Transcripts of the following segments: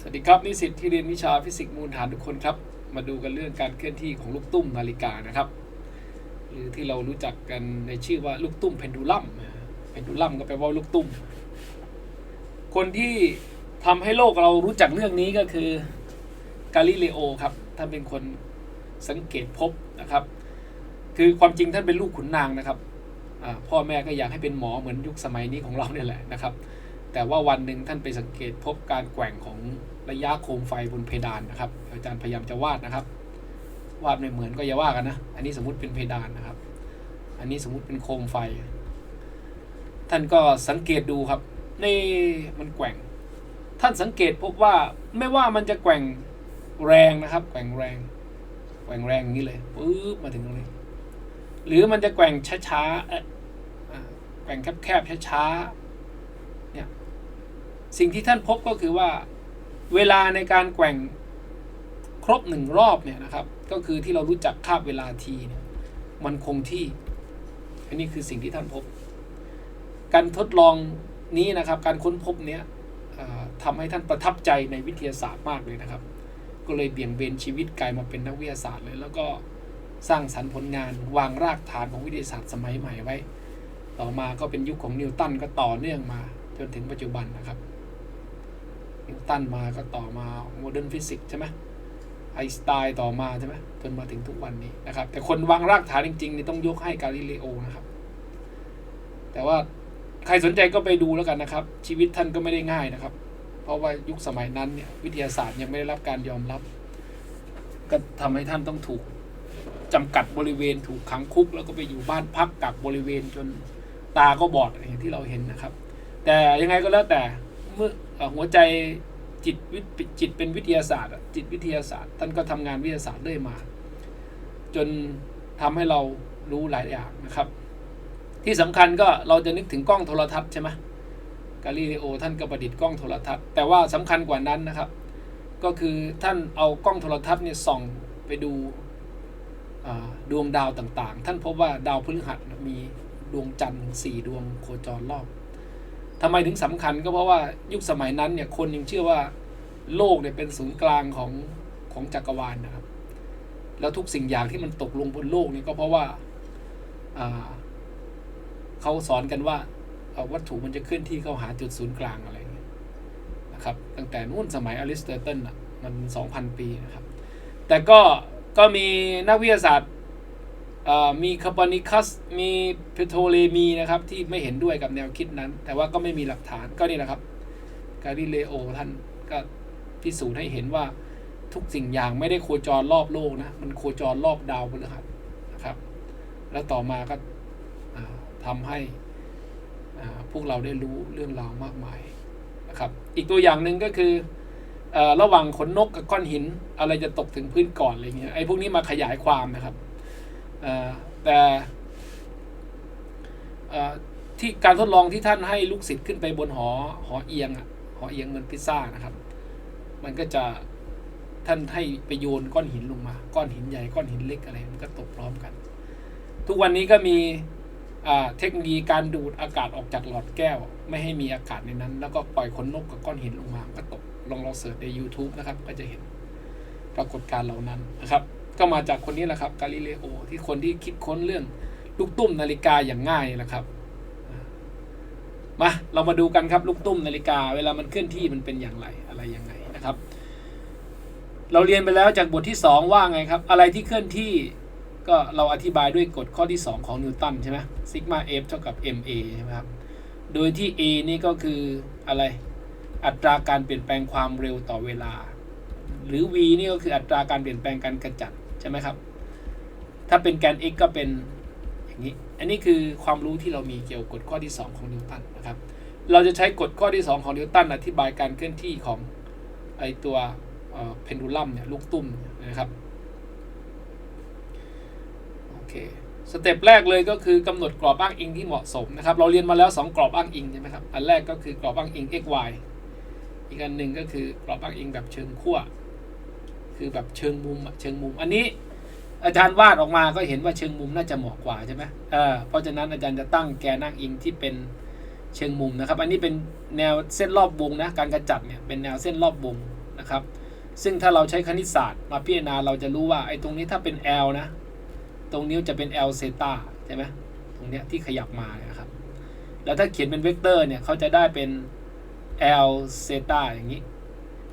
สวัสดีครับนิสิตที่เรียนวิชาฟิสิกส์มูลฐานทุกคนครับ มาดูกันเรื่องการเคลื่อนที่ของลูกตุ้มนาฬิกานะครับ หรือที่เรารู้จักกันในชื่อว่าลูกตุ้มเพนดูลัมเพนดูลัมก็แปลว่าลูกตุ้ม คนที่ทำให้โลกเรารู้จักเรื่องนี้ก็คือกาลิเลโอครับท่านเป็นคนสังเกตพบนะครับ คือความจริงท่านเป็นลูกขุนนางนะครับพ่อแม่ก็อยากให้เป็นหมอเหมือนยุคสมัยนี้ของเราเนี่ยแหละนะครับ แต่ว่าวันหนึ่งท่านไปสังเกตพบการแกว่งของระยะโคมไฟบนเพดานนะครับ อาจารย์พยายามจะวาดนะครับ วาดไม่เหมือนก็อย่าว่ากันนะ อันนี้สมมติเป็นเพดานนะครับ อันนี้สมมติเป็นโคมไฟ ท่านก็สังเกตดูครับนี่มันแกว่ง ท่านสังเกตพบว่าไม่ว่ามันจะแกว่งแรงนะครับ แกว่งแรง แกว่งแรงนี้เลยปึ๊บมาถึงตรงนี้ หรือมันจะแกว่งช้าๆแกว่งแคบๆช้าๆ สิ่งที่ท่านพบก็คือว่าเวลาในการแกว่งครบหนึ่งรอบเนี่ยนะครับ ก็คือที่เรารู้จักคาบเวลาทีเนี่ยมันคงที่ อันนี้คือสิ่งที่ท่านพบ การทดลองนี้นะครับ การค้นพบเนี้ยทำให้ท่านประทับใจในวิทยาศาสตร์มากเลยนะครับ ก็เลยเบี่ยงเบนชีวิตกลายมาเป็นนักวิทยาศาสตร์เลย แล้วก็สร้างสรรค์ผลงานวางรากฐานของวิทยาศาสตร์สมัยใหม่ไว้ ต่อมาก็เป็นยุคของนิวตันก็ต่อเนื่องมาจนถึงปัจจุบันนะครับ นิวตันมาก็ต่อมาโมเดิร์นฟิสิกส์ใช่ไหมไอสไตน์ต่อมาใช่ไหมจนมาถึงทุกวันนี้นะครับ แต่คนวางรากฐานจริงๆนี่ต้องยกให้กาลิเลโอนะครับ แต่ว่าใครสนใจก็ไปดูแล้วกันนะครับ ชีวิตท่านก็ไม่ได้ง่ายนะครับ เพราะว่ายุคสมัยนั้นเนี่ยวิทยาศาสตร์ยังไม่ได้รับการยอมรับ ก็ทำให้ท่านต้องถูกจำกัดบริเวณถูกขังคุก แล้วก็ไปอยู่บ้านพักกักบริเวณจนตาก็บอดอย่างที่เราเห็นนะครับ แต่ยังไงก็แล้วแต่เมื่อ หัวใจจิตวิจิตเป็นวิทยาศาสตร์จิตวิทยาศาสตร์ท่านก็ทำงานวิทยาศาสตร์เรื่อยมา จนทำให้เรารู้หลายอย่างนะครับ ที่สำคัญก็เราจะนึกถึงกล้องโทรทัศน์ใช่ไหมกาลิเลโอท่านก็ประดิษฐ์กล้องโทรทัศน์แต่ว่าสำคัญกว่านั้นนะครับ ก็คือท่านเอากล้องโทรทัศน์เนี่ยส่องไปดูดวงดาวต่างๆ ท่านพบว่าดาวพฤหัสมีดวงจันทร์สี่ดวงโคจรรอบ ทำไมถึงสำคัญก็เพราะว่ายุคสมัยนั้นเนี่ยคนยังเชื่อว่าโลกเนี่ยเป็นศูนย์กลางของของจักรวาลนะครับ แล้วทุกสิ่งอย่างที่มันตกลงบนโลกเนี่ยก็เพราะว่าเขาสอนกันว่าวัตถุมันจะเคลื่อนที่เข้าหาจุดศูนย์กลางอะไรอย่างเงี้ยนะครับ ตั้งแต่นู่นสมัยอริสโตเติลอะมัน 2,000 ปีนะครับ แต่ก็ก็มีนักวิทยาศาสตร์ มีคาร์บอนิคัสมีเพโทรเลมีนะครับ ที่ไม่เห็นด้วยกับแนวคิดนั้น แต่ว่าก็ไม่มีหลักฐานก็นี่แหละครับกาลิเลโอท่านก็พิสูจน์ให้เห็นว่าทุกสิ่งอย่างไม่ได้โคจรรอบโลกนะ มันโคจรรอบดาวพฤหัสนะครับ แล้วต่อมาก็อ่าทำให้พวกเราได้รู้เรื่องราวมากมายนะครับ อีกตัวอย่างหนึ่งก็คือระหว่างขนนกกับก้อนหินอะไรจะตกถึงพื้นก่อนอะไรเงี้ยไอ้พวกนี้มาขยายความนะครับ แต่ที่การทดลองที่ท่านให้ลูกศิษย์ขึ้นไปบนหอหอเอียงอะหอเอียงเหมือนพิซซ่านะครับ มันก็จะท่านให้ไปโยนก้อนหินลงมา ก้อนหินใหญ่ก้อนหินเล็กอะไรมันก็ตกพร้อมกัน ทุกวันนี้ก็มีเทคโนโลยีการดูดอากาศออกจากหลอดแก้ว ไม่ให้มีอากาศในนั้น แล้วก็ปล่อยขนนกกับก้อนหินลงมาก็ตกลองลองเสิร์ชใน YouTube นะครับ ก็จะเห็นปรากฏการณ์เหล่านั้นนะครับ ก็มาจากคนนี้แหละครับกาลิเลโอที่คนที่คิดค้นเรื่องลูกตุ้มนาฬิกาอย่างง่ายแหละครับมาเรามาดูกันครับลูกตุ้มนาฬิกา เวลามันเคลื่อนที่มันเป็นอย่างไรอะไรยังไงนะครับ เราเรียนไปแล้วจากบทที่ 2 ว่าไงครับ อะไรที่เคลื่อนที่ก็เราอธิบายด้วยกฎข้อที่ 2 ของนิวตันใช่ไหมซิกมาเอฟเท่ากับ ma ใช่ไหมครับโดยที่ a นี่ก็คืออะไรอัตราการเปลี่ยนแปลงความเร็วต่อเวลา หรือ v นี่ก็คืออัตราการเปลี่ยนแปลงการกระจัด ใช่ไหมครับ ถ้าเป็นแกน x ก็เป็นอย่างนี้ อันนี้คือความรู้ที่เรามีเกี่ยวกับกฎข้อที่ 2 ของนิวตันนะครับ เราจะใช้กฎข้อที่ 2 ของนิวตันอธิบายการเคลื่อนที่ของไอตัวเพนดูลัมเนี่ยลูกตุ้มนะครับโอเคสเต็ปแรกเลยก็คือกำหนดกรอบอ้างอิงที่เหมาะสมนะครับ เราเรียนมาแล้ว 2 กรอบอ้างอิงใช่ไหมครับ อันแรกก็คือกรอบอ้างอิง x y อีกอันหนึ่งก็คือกรอบอ้างอิงแบบเชิงขั้ว คือแบบเชิงมุมเชิงมุม อันนี้ อาจารย์วาดออกมาก็เห็นว่าเชิงมุมน่าจะเหมาะกว่าใช่ไหมเออเพราะฉะนั้นอาจารย์จะตั้งแกนอ้างอิงที่เป็นเชิงมุมนะครับ อันนี้เป็นแนวเส้นรอบวงนะการกระจัดเนี่ยเป็นแนวเส้นรอบวงนะครับ ซึ่งถ้าเราใช้คณิตศาสตร์มาพิจารณาเราจะรู้ว่าไอ้ตรงนี้ถ้าเป็น L นะ ตรงนี้จะเป็น L เซตาใช่ไหมตรงเนี้ยที่ขยับมานี่ยครับ แล้วถ้าเขียนเป็นเวกเตอร์เนี่ยเขาจะได้เป็น L เซตาอย่างนี้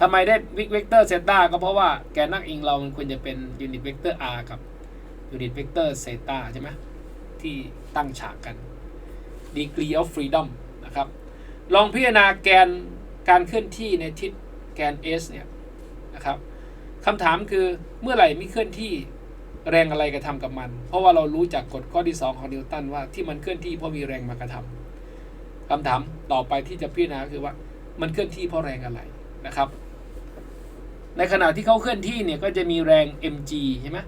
ทำไมได้วิกเวกเตอร์เซต้าก็เพราะว่าแกนนักอิงเรามันควรจะเป็นยูนิตเวกเตอร์ r กับยูนิตเวกเตอร์เซต้าใช่ไหมที่ตั้งฉากกัน degree of freedom นะครับ ลองพิจารณาแกนการเคลื่อนที่ในทิศแกน s เนี่ยนะครับคำถามคือเมื่อไหร่มีเคลื่อนที่แรงอะไรกระทำกับมัน เพราะว่าเรารู้จากกฎข้อที่ 2 ของนิวตันว่าที่มันเคลื่อนที่เพราะมีแรงมากระทำคำถามต่อไปที่จะพิจารณาคือว่ามันเคลื่อนที่เพราะแรงอะไรนะครับ ในขณะที่เขาเคลื่อนที่เนี่ยก็จะมีแรง mg ใช่ไหม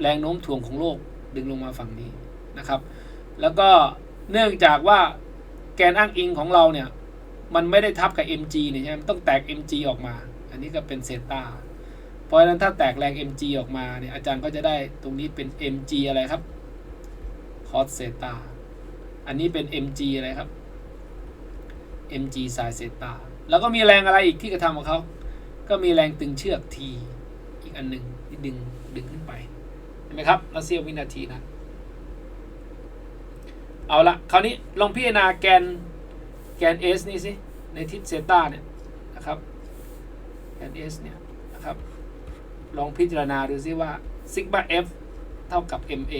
แรงโน้มถ่วงของโลกดึงลงมาฝั่งนี้นะครับ แล้วก็เนื่องจากว่าแกนอ้างอิงของเราเนี่ยมันไม่ได้ทับกับ mg เนี่ยใช่ไหมต้องแตก mg ออกมา อันนี้ก็เป็นเซตาเพราะฉะนั้นถ้าแตกแรง mg ออกมาเนี่ยอาจารย์ก็จะได้ตรงนี้เป็น mg อะไรครับ cos เซตาอันนี้เป็น mg อะไรครับ mg sin เซตาแล้วก็มีแรงอะไรอีกที่กระทำกับเขา ก็มีแรงตึงเชือก t อีกอันหนึ่งที่ดึงดึงขึ้นไปเห็นไหมครับแล้วเสี้ยววินาทีนะ เอาละคราวนี้ลองพิจารณาแกนแกน s นี่สิในทิศเซตาเนี่ยนะครับแกน s เนี่ยนะครับ ลองพิจารณาดูซิว่าซิกมา f เท่ากับ ma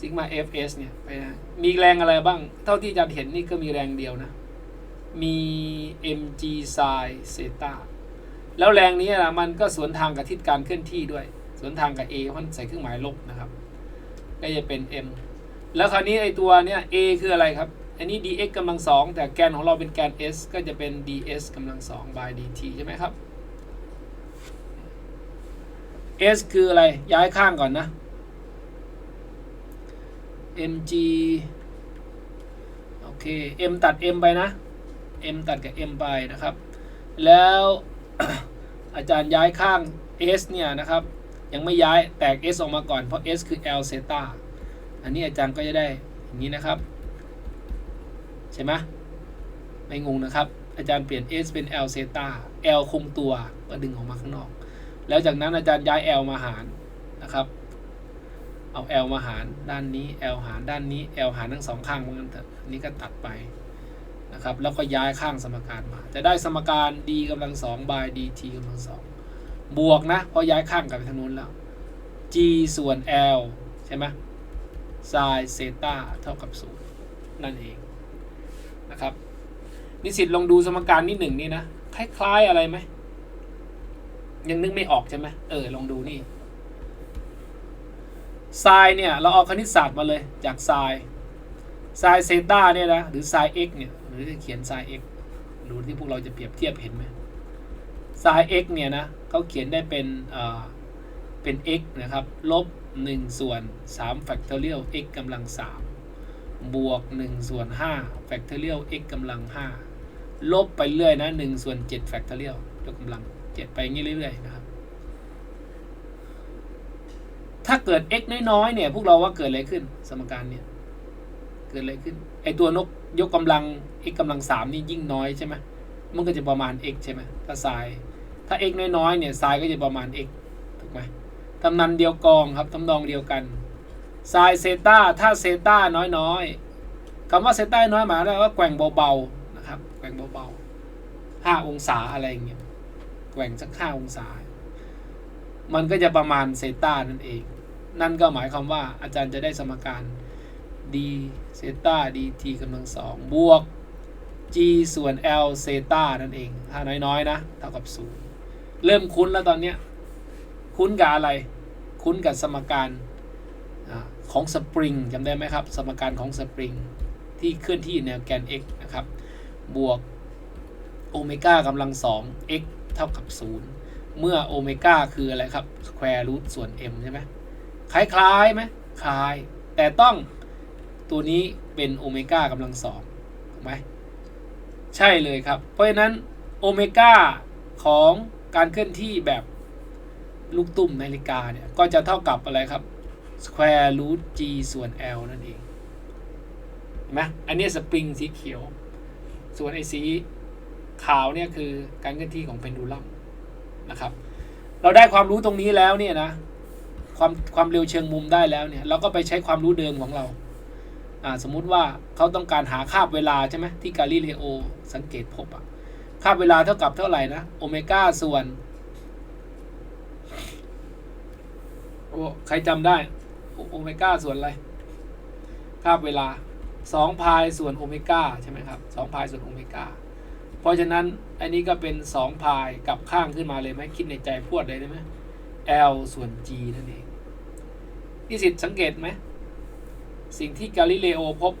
ซิกมา fs เนี่ยไปนะมีแรงอะไรบ้าง เท่าที่อาจารย์เห็นนี่ก็มีแรงเดียวนะ มี mg sin เซตาแล้วแรงนี้นะมันก็สวนทางกับทิศการเคลื่อนที่ด้วย สวนทางกับ a เพราะมันใส่เครื่องหมายลบนะครับ ก็จะเป็น m แล้วคราวนี้ไอตัวเนี้ย a คืออะไรครับ อันนี้ dx กำลังสองแต่แกนของเราเป็นแกน s ก็จะเป็น ds กำลังสอง by dt ใช่ไหมครับ s คืออะไร ย้ายข้างก่อนนะ mg โอเค m ตัด m ไปนะ m ตัดกับ m ไปนะครับ แล้วอาจารย์ย้ายข้าง s เนี่ยนะครับ ยังไม่ย้ายแตก s ออกมาก่อนเพราะ s คือ l เซตาอันนี้อาจารย์ก็จะได้อย่างนี้นะครับ ใช่ไหมไม่งงนะครับ อาจารย์เปลี่ยน s เป็น l เซตา l คงตัวก็ดึงออกมาข้างนอก แล้วจากนั้นอาจารย์ย้าย l มาหารนะครับเอา l มาหารด้านนี้ l หารด้านนี้ l หารทั้งสองข้างเหมือนกันเถอะอันนี้ก็ตัดไป นะครับแล้วก็ย้ายข้างสมการมา จะได้สมการ d กำลังสอง by dt กำลังสองบวกนะเพราะย้ายข้างกลับไปทางนู้นแล้ว g ส่วน l ใช่ไหม sin เซต้าเท่ากับศูนย์นั่นเองนะครับ นิสิตลองดูสมการที่หนึ่งนี่นะ คล้าย ๆ อะไรไหม ยังนึกไม่ออกใช่ไหมเออ ลองดูนี่ไซน์เนี่ย เราเอาคณิตศาสตร์มาเลยจากไซน์ไซน์เซต้าเนี่ยนะ หรือไซน์ x เนี่ย รือจะเขียนไซน์ x ดูที่พวกเราจะเปรียบเทียบเห็นไหมไซน์ x เนี่ยนะเขาเขียนได้เป็นเอ่อเป็น x นะครับลบ 1 ส่วน3 factorial x กำลัง 3 บวก 1 ส่วน5 factorial x กำลัง 5 ลบไปเรื่อยนะ 1 ส่วน7 factorial ยกกำลัง 7 ไปอย่างนี้เรื่อยๆนะครับ ถ้าเกิด x น้อยๆเนี่ย พวกเราว่าเกิดอะไรขึ้น สมการเนี่ย เกิดอะไรขึ้น ไอตัวนก ยกกำลัง x กำลัง3นี่ยิ่งน้อยใช่ไหมมันก็จะประมาณ x ใช่ไหมถ้า sin ถ้า x น้อยๆเนี่ย sin ก็จะประมาณ x ถูกไหมตำนันเดียวกองครับตำนองเดียวกัน sin เซต้าถ้าเซต้าน้อยๆคำว่าเซต้าน้อยหมายถึงว่าแกว่งเบาๆนะครับแกว่งเบาๆ5องศาอะไรอย่างเงี้ยแกว่งสัก5องศา มันก็จะประมาณเซต้านั่นเอง นั่นก็หมายความว่าอาจารย์จะได้สมการ d เซตา dt กำลังสองบวก g ส่วน l เซตานั่นเอง ถ้าน้อยๆ นะ เท่ากับศูนย์เริ่มคุ้นแล้วตอนเนี้ย คุ้นกับอะไร คุ้นกับสมการอของสปริงจำได้ไหมครับ สมการของสปริงที่เคลื่อนที่แนวแกน x นะครับ บวกโอเมก้ากำลังสอง x เท่ากับศูนย์เมื่อโอเมก้าคืออะไรครับสแควร์รูทส่วน m ใช่ไหมคล้ายๆไหมคล้าย แต่ต้อง ตัวนี้เป็นโอเมก้ากำลังสองถูกไหมใช่เลยครับ เพราะฉะนั้นโอเมก้าของการเคลื่อนที่แบบลูกตุ่มนาฬิกาเนี่ยก็จะเท่ากับอะไรครับ square root g ส่วน l นั่นเองเห็นไหมอันนี้สปริงสีเขียว ส่วนไอ้สีขาวเนี่ยคือการเคลื่อนที่ของเพนดูลัมนะครับ เราได้ความรู้ตรงนี้แล้วเนี่ยนะความความเร็วเชิงมุมได้แล้วเนี่ย เราก็ไปใช้ความรู้เดิมของเรา สมมุติว่าเขาต้องการหาคาบเวลาใช่ไหมที่กาลิเลโอสังเกตพบอะคาบเวลาเท่ากับเท่าไหร่นะโอเมก้าส่วนโอ้ใครจำได้โอเมก้าส่วนอะไรคาบเวลาสองพายส่วนโอเมก้าใช่ไหมครับสองพายส่วนโอเมก้าเพราะฉะนั้นอันนี้ก็เป็นสองพายกับข้างขึ้นมาเลยไหมคิดในใจพวดเลยได้ไหม L ส่วน G นั่นเองนิสิตสังเกตไหม สิ่งที่กาลิเลโอพบ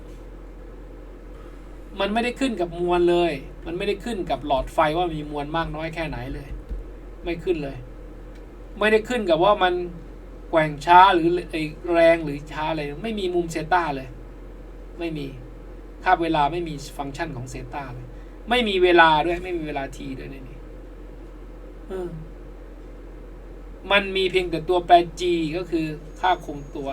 มันไม่ได้ขึ้นกับมวลเลย มันไม่ได้ขึ้นกับหลอดไฟว่ามีมวลมากน้อยแค่ไหนเลย ไม่ขึ้นเลย ไม่ได้ขึ้นกับว่ามันแกว่งช้าหรือแรงหรือช้าอะไรไม่มีมุมเซต้าเลย ไม่มีค่าเวลาไม่มีฟังก์ชันของเซต้าเลย ไม่มีเวลาด้วย ไม่มีเวลาทีด้วยในนี้มันมีเพียงแต่ตัวแปร g ก็คือค่าคงตัว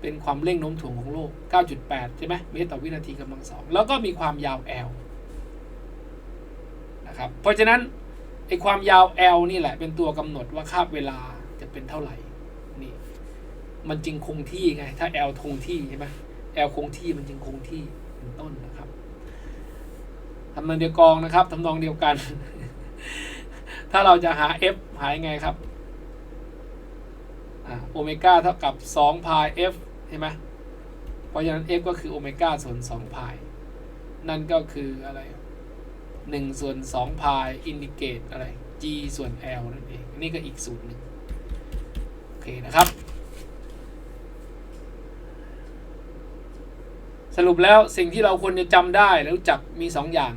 เป็นความเร่งโน้มถ่วงของโลก 9.8 ใช่ไหมเมตรต่อวินาทีกำลังสอง แล้วก็มีความยาว L นะครับ เพราะฉะนั้นไอความยาว L นี่แหละ เป็นตัวกำหนดว่าค่าเวลาจะเป็นเท่าไหร่ นี่ มันจึงคงที่ไง ถ้า L คงที่ใช่ไหม L คงที่มันจึงคงที่เป็นต้นนะครับทำนองเดียวกองนะครับทำนองเดียวกัน ถ้าเราจะหา F หายังไงครับ โอเมก้าเท่ากับ2พาย f ใช่ไหมเพราะฉะนั้น f ก็คือโอเมก้าส่วน2พาย นั่นก็คืออะไร1ส่วน2พายอินดิเกตอะไร g ส่วน l นั่นเองนี่ก็อีกสูตรหนึ่งโอเคนะครับ สรุปแล้วสิ่งที่เราควรจะจำได้แล้วจักมี2อย่าง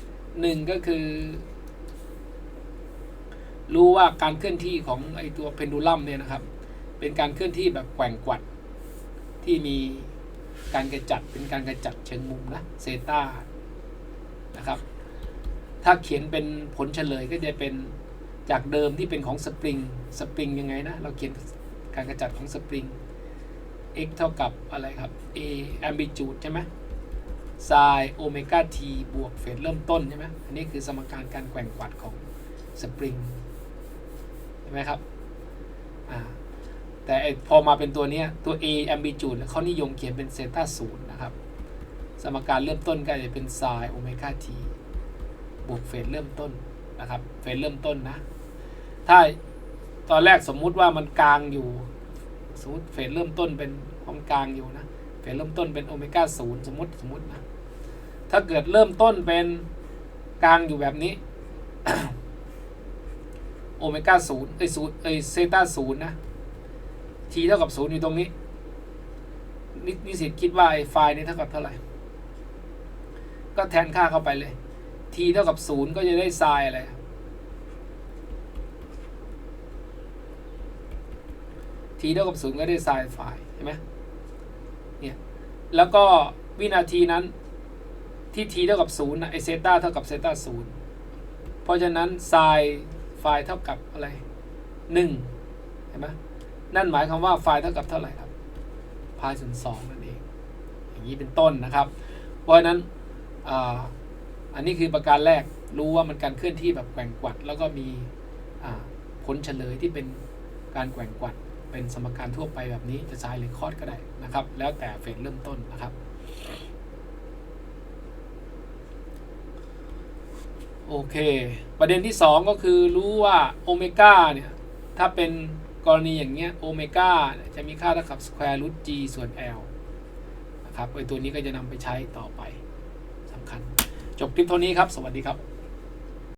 1ก็คือ รู้ว่าการเคลื่อนที่ของไอตัวเพนดูลัมเนี่ยนะครับ เป็นการเคลื่อนที่แบบแกว่งกวัดที่มีการกระจัดเป็นการกระจัดเชิงมุมนะเซตานะครับ ถ้าเขียนเป็นผลเฉลยก็จะเป็นจากเดิมที่เป็นของสปริงสปริงยังไงนะ เราเขียนการกระจัดของสปริง x เท่ากับอะไรครับ a amplitude ใช่ไหม sin โอเมก้า t บวกเฟสเริ่มต้นใช่ไหมอันนี้คือสมการการแกว่งกวัดของสปริงเห็นไหมครับอ่า แต่พอมาเป็นตัวนี้ตัว a amplitude เขานิยมเขียนเป็นเซต้าศูนย์นะครับ สมการเริ่มต้นก็จะเป็น sin โอเมก้า t บวกเฟสเริ่มต้นนะครับ เฟสเริ่มต้นนะ ถ้าตอนแรกสมมุติว่ามันกลางอยู่สมมติเฟสเริ่มต้นเป็นของกลางอยู่นะเฟสเริ่มต้นเป็นโอเมก้าศูนย์สมมติสมมตินะ ถ้าเกิดเริ่มต้นเป็นกลางอยู่แบบนี้โอเมก้าศูนย์ไอศูนย์ไอเซต้าศูนย์นะ ทีเท่ากับศูนย์อยู่ตรงนี้นิสิตคิดว่าไอไฟล์นี้เท่ากับเท่าไหร่ ก็แทนค่าเข้าไปเลยทีเท่ากับศูนย์ก็จะได้ไซน์อะไรทีเท่ากับศูนย์ก็ได้ไซน์ไฟล์ใช่ไหมเนี่ยแล้วก็วินาทีนั้นที่ทีเท่ากับศูนย์นะไอเซต้าเท่ากับเซต้าศูนย์เพราะฉะนั้นไซน์ไฟล์เท่ากับอะไรหนึ่งเห็นไหม นั่นหมายความว่าไฟล์เท่ากับเท่าไหร่ครับพายส่วนสองนั่นเอง อย่างนี้เป็นต้นนะครับ เพราะฉะนั้นอ,อันนี้คือประการแรกรู้ว่ามันการเคลื่อนที่แบบแกว่งกวัด แล้วก็มีผลเฉลยที่เป็นการแกว่งกวัด เป็นสมการทั่วไปแบบนี้จะใช้หรือคอร์ดก็ได้นะครับ แล้วแต่เฟสเริ่มต้นนะครับโอเค ประเด็นที่ 2 ก็คือรู้ว่าโอเมก้าเนี่ย ถ้าเป็น กรณีอย่างเงี้ยโอเมก้าจะมีค่าเท่ากับสแควร์รูท g ส่วน l นะครับไอตัวนี้ก็จะนำไปใช้ต่อไปสำคัญ จบคลิปเท่านี้ครับ สวัสดีครับ